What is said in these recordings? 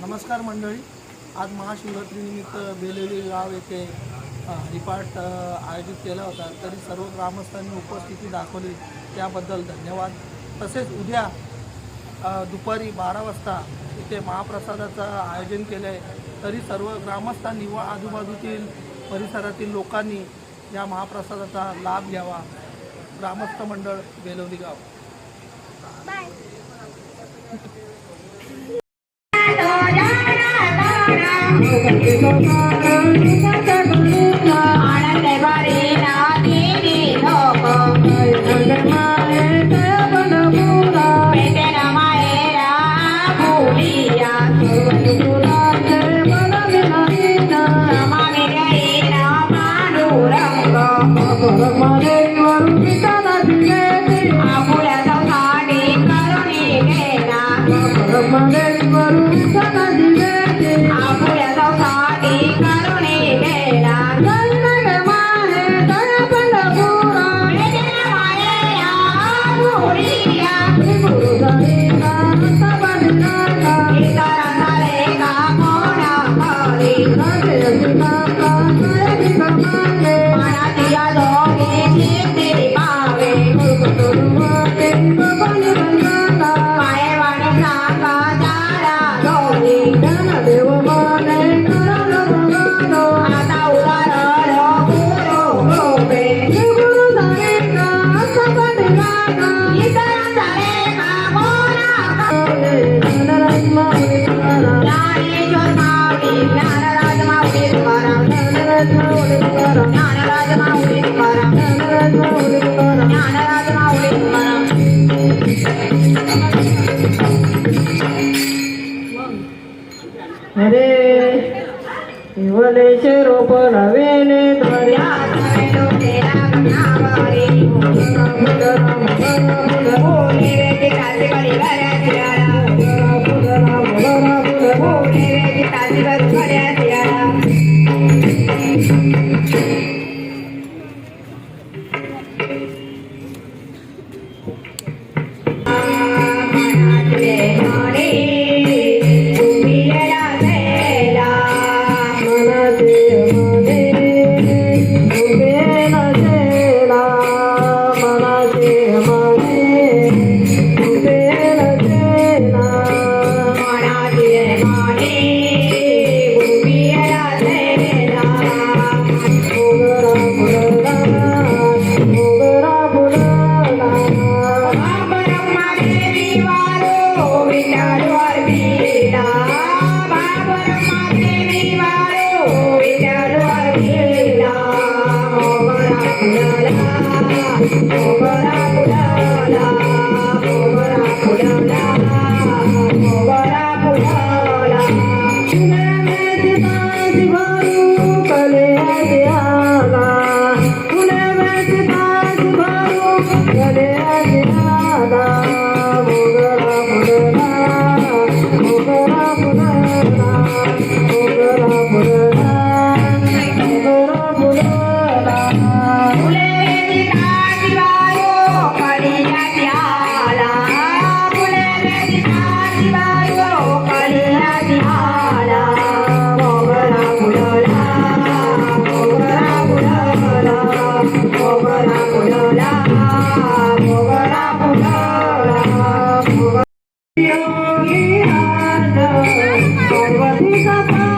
नमस्कार मंडळी. आज महाशिवरात्रीनिमित्त बेलेली गाव येथे हरिपाठ आयोजित केला होता. तरी सर्व ग्रामस्थांनी उपस्थिती दाखवली. त्याबद्दल धन्यवाद. तसेच उद्या दुपारी बारा वाजता इथे महाप्रसादाचं आयोजन केलं आहे तरी सर्व ग्रामस्थांनी व आजूबाजूतील परिसरातील लोकांनी या महाप्रसादाचा लाभ घ्यावा. ग्रामस्थ मंडळ बेलवली गाव. ఆడతే వారి I'm Thank you.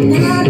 Amen.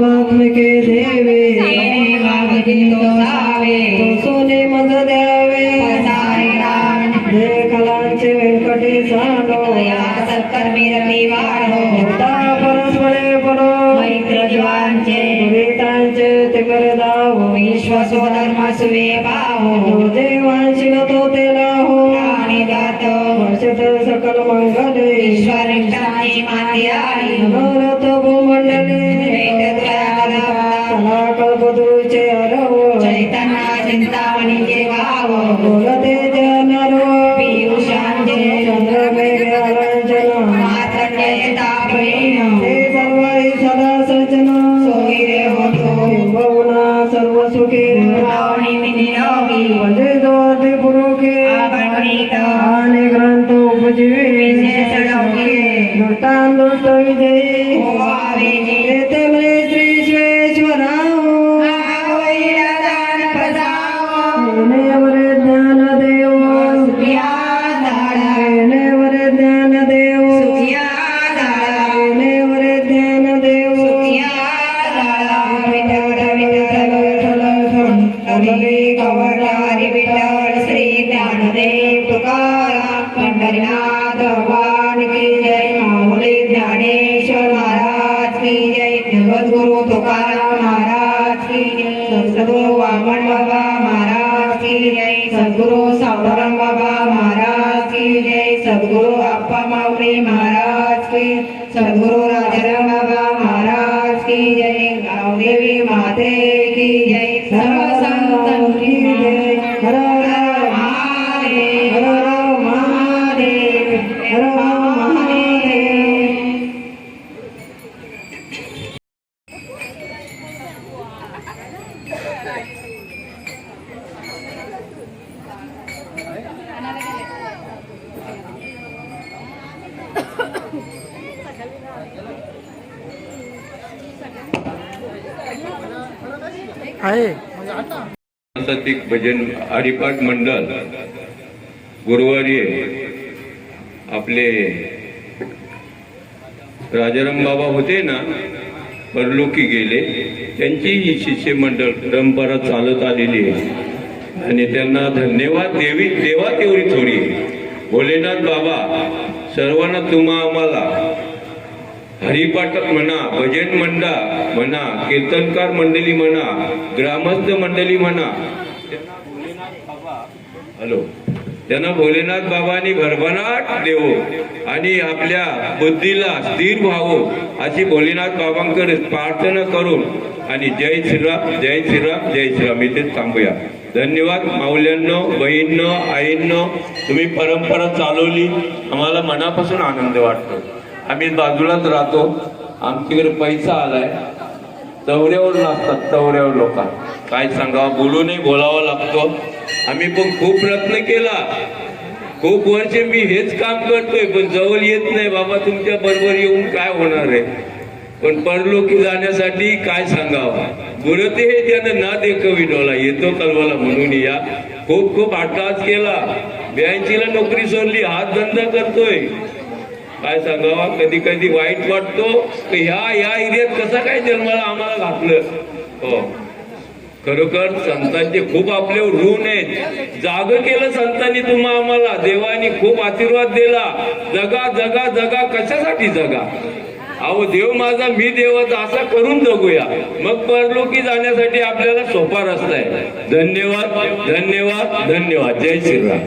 सौख्य के देवे vasuke Nuroni Vinirogi Vajidati Puruke Abhagrita Ani Granta Upajivin Vinesa Loki Nurtan Durta Vijayi Uva सद्गुरु सावधाराम बाबा महाराज की जय. सद्गुरु अप्पा माऊली महाराज की सद्गुरु हरिपाठ मंडळ गुरुवारी आपले राजाराम बाबा होते ना परलोकी गेले त्यांची ही शिष्य मंडळ परंपरा चालत आलेली आहे. आणि त्यांना धन्यवाद देवी देवा तेवढी थोडी भोलेनाथ बाबा सर्वांना तुम्हा आम्हाला हरिपाठक म्हणा भजन मंडळ म्हणा कीर्तनकार मंडळी म्हणा ग्रामस्थ मंडळी म्हणा हॅलो. त्यांना भोलेनाथ बाबांनी भरभराट देवो आणि आपल्या बुद्धीला स्थिर व्हावं अशी भोलेनाथ बाबांकडे प्रार्थना करून आणि जय श्रीराम जय श्रीराम जय श्रीराम. इथेच थांबूया. धन्यवाद माऊल्यांनो बहीणनो आईंनो. तुम्ही परंपरा चालवली. आम्हाला मनापासून आनंद वाटतो. आम्ही बाजूलाच राहतो. आमच्याकडे पैसा आलाय. तवऱ्यावर नसतात तवऱ्यावर लोक. काय सांगावं? बोलूनही बोलावं लागतो. आम्ही पण खूप प्रयत्न केला. खूप वर्ष मी हेच काम करतोय पण जवळ येत नाही. बाबा तुमच्या बरोबर येऊन काय होणार आहे? पण परलोकी जाण्यासाठी काय सांगावं? गुरते हे त्यानं ना देखविनोला डोला येतो कलवाला म्हणून या. खूप खूप अट्टास केला. ब्याऐंशीला नोकरी सोडली हात धंदा करतोय. काय सांगावा? कधी कधी वाईट वाटतो. ह्या या एरियात कसा काय जन्माला आम्हाला घातलं? हो. खरोखर संतांचे खूप आपल्यावर ऋण आहेत. जाग केलं संतांनी तुम्हा आम्हाला. देवानी खूप आशीर्वाद दिला. जगा जगा जगा कशासाठी जगा? अहो देव माझा मी देवाचा असा करून जगूया. मग परलोकी जाण्यासाठी आपल्याला सोपा रस्ता आहे. धन्यवाद धन्यवाद धन्यवाद. जय श्रीराम.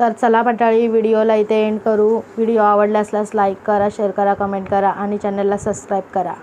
तर चला मंडळी व्हिडिओला इथे एंड करू. व्हिडिओ आवडला असल्यास लाईक करा शेअर करा कमेंट करा आणि चॅनलला सबस्क्राईब करा.